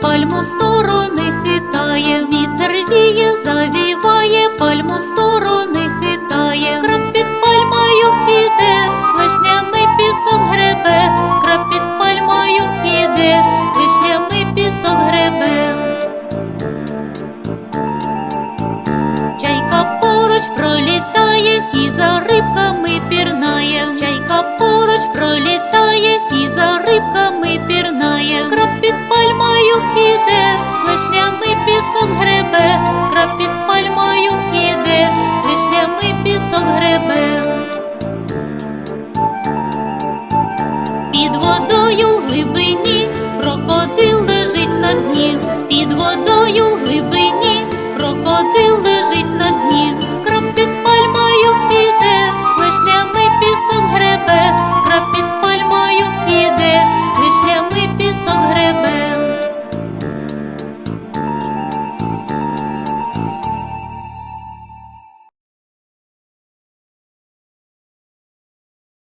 пальму в сторони хитає, вітер віє, завіває, пальму в сторони хитає, краб під пальмою іде, вишнями пісок гребе, краб під пальмою іде, вишнями пісок гребе. Чайка поруч пролітає і за рибками пірнає. Пісок. Під водою в глибині крокодил лежить на дні, під водою в глибині крокодил